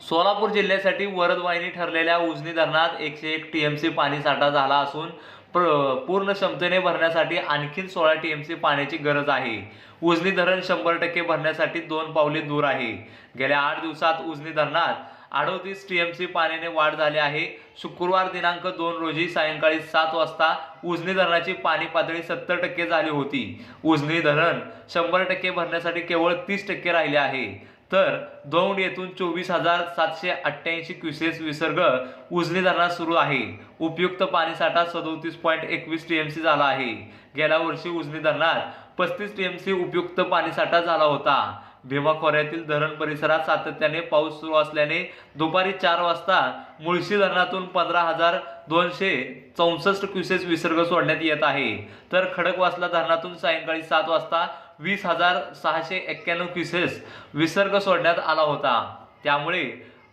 सोलापूर जिल्ह्यासाठी वरदवाहिनी ठरलेल्या उजनी धरणात एकशे एक टी एम सी पाणी साठा झाला असून प्र पूर्ण क्षमतेने भरण्यासाठी आणखीन सोळा टी एम सी पाण्याची गरज आहे. उजनी धरण शंभर टक्के भरण्यासाठी दोन पावले दूर आहे. गेल्या आठ दिवसात उजनी धरणात अडोतीस टी एम सी पाण्याने वाढ झाली आहे. शुक्रवार दिनांक दोन रोजी सायंकाळी सात वाजता उजनी धरणाची पाणी पातळी सत्तर टक्के झाली होती. उजनी धरण शंभर टक्के भरण्यासाठी केवळ तीस टक्के राहिले आहे. तर दौंड येथून चोवीस हजार सातशे अठ्ठ्याऐंशी क्युसेस विसर्ग उजनी धरणात सुरू आहे. उपयुक्त पाणीसाठा सदोतीस पॉईंट एकवीस टी एम सी झाला आहे. गेल्या वर्षी उजनी धरणात पस्तीस टी एम सी उपयुक्त पाणीसाठा झाला होता. भीमा खोऱ्यातील धरण परिसरात सातत्याने पाऊस सुरू असल्याने दुपारी चार वाजता मुळशी धरणातून पंधरा हजार दोनशे चौसष्ट क्युसेस विसर्ग सोडण्यात येत आहे. तर खडकवासला धरणातून सायंकाळी सात वाजता वीस हजार सहाशे एक्क्याण्णव क्युसेस विसर्ग सोडण्यात आला होता. त्यामुळे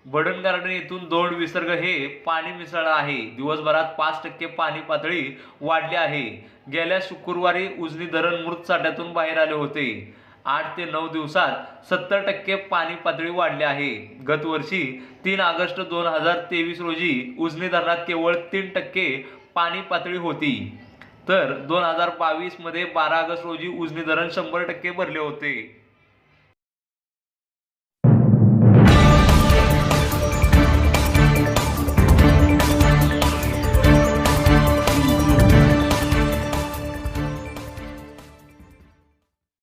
बडन गार्डन येथून दोन विसर्ग हे पाणी मिसळलं आहे. दिवसभरात पाच टक्के पाणी पातळी वाढली आहे. गेल्या शुक्रवारी उजनी धरण मृत साठ्यातून बाहेर आले होते. आठ ते नऊ दिवसात सत्तर टक्के पाणी पातळी वाढली आहे. गतवर्षी तीन ऑगस्ट दोन हजार तेवीस रोजी उजनी धरणात केवळ तीन टक्के पाणी पातळी होती. तर दोन हजार बावीसमध्ये बारा ऑगस्ट रोजी उजनी धरण शंभर टक्के भरले होते.